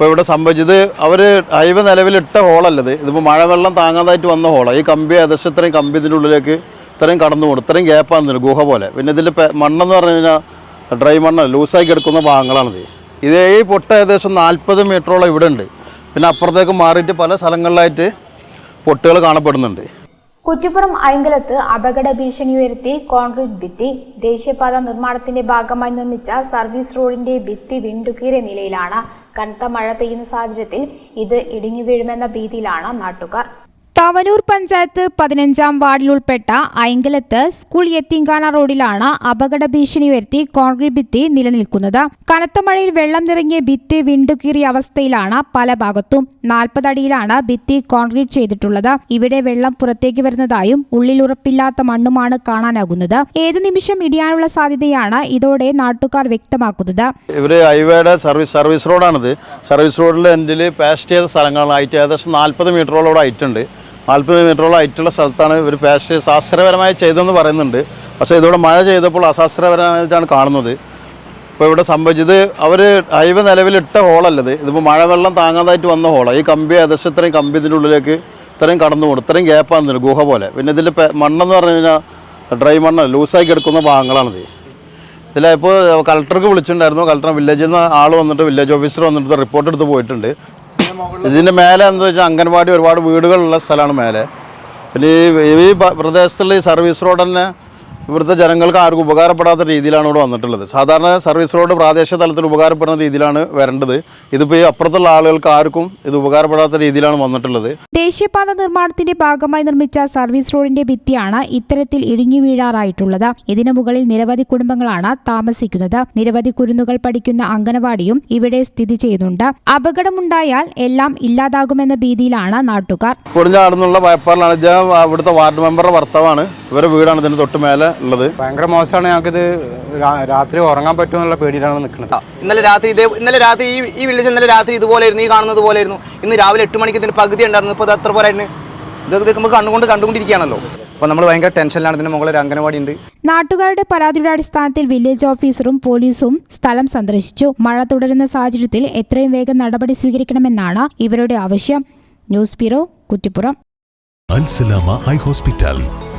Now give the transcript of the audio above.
ഇപ്പോൾ ഇവിടെ സംഭവിച്ചത് അവർ ഹൈവേ നിലവിലിട്ട ഹോളല്ലത് ഇതിപ്പോൾ മഴവെള്ളം താങ്ങാതായിട്ട് വന്ന ഹോളാണ് ഈ കമ്പി ഏകദേശം ഇത്രയും കമ്പി ഇതിന്റെ ഉള്ളിലേക്ക് ഇത്രയും കടന്നു പോകും ഇത്രയും ഗ്യാപ്പാണെന്നില്ല ഗുഹ പോലെ. പിന്നെ ഇതിൽ മണ്ണെന്ന് പറഞ്ഞു കഴിഞ്ഞാൽ ഡ്രൈ മണ്ണ് ലൂസായി കിടക്കുന്ന ഭാഗങ്ങളാണിത് ഇത്. ഈ പൊട്ട ഏകദേശം നാൽപ്പത് മീറ്ററോളം ഇവിടെ ഉണ്ട്. പിന്നെ അപ്പുറത്തേക്ക് മാറിയിട്ട് പല സ്ഥലങ്ങളിലായിട്ട് പൊട്ടുകൾ കാണപ്പെടുന്നുണ്ട്. കുറ്റിപ്പുറം ഐങ്കലത്ത് അപകട ഭീഷണി ഉയർത്തി കോൺക്രീറ്റ് ഭിത്തി ദേശീയപാത നിർമ്മാണത്തിന്റെ ഭാഗമായി നിർമ്മിച്ച സർവീസ് റോഡിന്റെ ഭിത്തി വിണ്ടുകീറിയ നിലയിലാണ് കനത്ത മഴ പെയ്യുന്ന സാഹചര്യത്തിൽ ഇത് ഇടിഞ്ഞു വീഴുമെന്ന ഭീതിയിലാണ് നാട്ടുകാർ. തവനൂർ പഞ്ചായത്ത് പതിനഞ്ചാം വാർഡിൽ ഉൾപ്പെട്ട ഐങ്കലത്ത് സ്കൂൾ യത്തിങ്കാന റോഡിലാണ് അപകട ഭീഷണി ഉയർത്തി കോൺക്രീറ്റ് ഭിത്തി നിലനിൽക്കുന്നത്. കനത്ത മഴയിൽ വെള്ളം നിറങ്ങിയ ഭിത്തി വിണ്ടുകീറിയ അവസ്ഥയിലാണ് പല ഭാഗത്തും. നാൽപ്പത് അടിയിലാണ് ഭിത്തി കോൺക്രീറ്റ് ചെയ്തിട്ടുള്ളത്. ഇവിടെ വെള്ളം പുറത്തേക്ക് വരുന്നതായും ഉള്ളിൽ ഉറപ്പില്ലാത്ത മണ്ണുമാണ് കാണാനാകുന്നത്. ഏതു നിമിഷം ഇടിയാനുള്ള സാധ്യതയാണ് ഇതോടെ നാട്ടുകാർ വ്യക്തമാക്കുന്നത്. ഇവർ ഹൈവേയുടെ സർവീസ് സർവീസ് റോഡാണിത്. സർവീസ് റോഡിന്റെ എൻഡിൽ പാസ്റ്റ് ചെയ്ത സ്ഥലങ്ങളായിട്ട് ഏകദേശം നാൽപ്പത് മീറ്ററോളം ഹൈറ്റ് ഹൈറ്റുണ്ട് നാൽപ്പത് മീറ്ററോളം ഹൈറ്റുള്ള സ്ഥലത്താണ് ഒരു പാസ്റ്റ് ശാസ്ത്രപരമായി ചെയ്തതെന്ന് പറയുന്നുണ്ട്. പക്ഷേ ഇതിവിടെ മഴ ചെയ്തപ്പോൾ അശാസ്ത്രപരമായിട്ടാണ് കാണുന്നത്. ഇപ്പോൾ ഇവിടെ സംഭവിച്ചത് അവർ ഹൈവേ നിലവിലിട്ട ഹോളല്ലത് ഇതിപ്പോൾ മഴവെള്ളം താങ്ങാതായിട്ട് വന്ന ഹോളാണ് ഈ കമ്പി ഏകദേശം ഇത്രയും കമ്പി ഇതിന്റെ ഉള്ളിലേക്ക് ഇത്രയും കടന്നു പോകും ഇത്രയും ഗ്യാപ്പാണ് ഗുഹ പോലെ. പിന്നെ ഇതിൽ മണ്ണെന്ന് പറഞ്ഞു കഴിഞ്ഞാൽ ഡ്രൈ മണ്ണ്. ലൂസായി കിടക്കുന്ന ഭാഗങ്ങളാണിത്. ഇതിലിപ്പോൾ കളക്ടർക്ക് വിളിച്ചിട്ടുണ്ടായിരുന്നു. കളക്ടർ വില്ലേജിൽ നിന്ന് ആൾ വന്നിട്ട് വില്ലേജ് ഓഫീസർ വന്നിട്ട് റിപ്പോർട്ട് എടുത്ത് പോയിട്ടുണ്ട്. ഇതിന്റെ മേലെ എന്താ വെച്ചാൽ അംഗൻവാടി ഒരുപാട് വീടുകളുള്ള സ്ഥലമാണ് മേലെ. പിന്നെ ഈ പ്രദേശത്തുള്ള ഈ സർവീസ് റോഡ് തന്നെ ഇവിടുത്തെ ജനങ്ങൾക്ക് ആർക്കും ഉപകാരപ്പെടാത്ത രീതിയിലാണ് ഇവിടെ വന്നിട്ടുള്ളത്. സാധാരണ സർവീസ് റോഡ് പ്രാദേശിക തലത്തിൽ ഉപകാരപ്പെടുന്ന രീതിയിലാണ് വരേണ്ടത്. ഇതിപ്പോ ഈ അപ്പുറത്തുള്ള ആളുകൾക്ക് ആർക്കും ഇത് ഉപകാരപ്പെടാത്ത രീതിയിലാണ് വന്നിട്ടുള്ളത്. ദേശീയപാത നിർമ്മാണത്തിന്റെ ഭാഗമായി നിർമ്മിച്ച സർവീസ് റോഡിന്റെ ഭിത്തിയാണ് ഇത്തരത്തിൽ ഇടിഞ്ഞു വീഴാറായിട്ടുള്ളത്. ഇതിനു മുകളിൽ നിരവധി കുടുംബങ്ങളാണ് താമസിക്കുന്നത്. നിരവധി കുരുന്നുകൾ പഠിക്കുന്ന അംഗനവാടിയും ഇവിടെ സ്ഥിതി ചെയ്യുന്നുണ്ട്. അപകടമുണ്ടായാൽ എല്ലാം ഇല്ലാതാകുമെന്ന ഭീതിയിലാണ് നാട്ടുകാർ. പൊടിഞ്ഞാടുന്നുള്ള വയപ്പാറിലാണ് ഇദ്ദേഹം ഇവിടുത്തെ വാർഡ് മെമ്പറുടെ ഭർത്താവാണ്. ഇവരുടെ വീടാണ് ഇതിന് തൊട്ട് മേലെ ഉള്ളത്. ഭയങ്കര മോശമാണ് ഞങ്ങൾക്കിത് ഇത് രാത്രി ഉറങ്ങാൻ പറ്റുമെന്നുള്ള പേടിയിലാണ് നിൽക്കുന്നത്. ഇന്നലെ രാത്രി ഇതേ ഇന്നലെ രാത്രി ഈ ഈ വില്ലേജ് ഇന്നലെ രാത്രി ഇതുപോലെയായിരുന്നു ഈ കാണുന്നത് പോലെയായിരുന്നു ഇന്ന് രാവിലെ എട്ട് മണിക്ക് ഇതിന് പകുതി ഉണ്ടായിരുന്നു. ഇപ്പോൾ അത് അത്ര പോരായിരുന്നു? ഇത് ഇത് നമുക്ക് കണ്ടുകൊണ്ട് കണ്ടുകൊണ്ടിരിക്കുകയാണല്ലോ. അപ്പോൾ നമ്മൾ ഭയങ്കര ടെൻഷനിലാണ്. ഇതിന് മുകളിൽ ഒരു അംഗനവാടി ഉണ്ട്. നാട്ടുകാരുടെ പരാതിയുടെ അടിസ്ഥാനത്തിൽ വില്ലേജ് ഓഫീസറും പോലീസും സ്ഥലം സന്ദർശിച്ചു. മഴ തുടരുന്ന സാഹചര്യത്തിൽ എത്രയും വേഗം നടപടി സ്വീകരിക്കണമെന്നാണ് ഇവരുടെ ആവശ്യം. News bureau Kuttippuram. Alsalama eye hospital.